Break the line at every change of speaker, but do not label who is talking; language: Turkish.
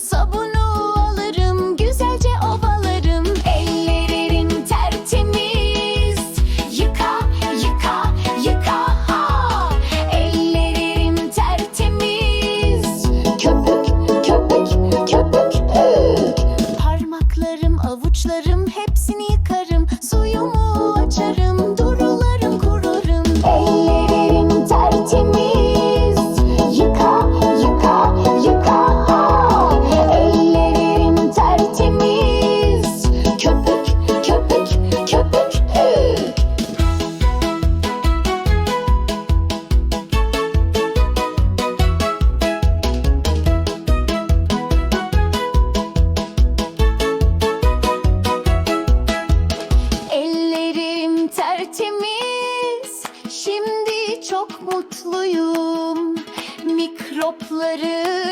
Sabunu alırım Güzelce ovalarım. Ellerin tertemiz. Yıka yıka yıka ha. Ellerin tertemiz. Köpük köpük köpük. Parmaklarım avuçlarım temiz. Şimdi çok mutluyum. Mikropları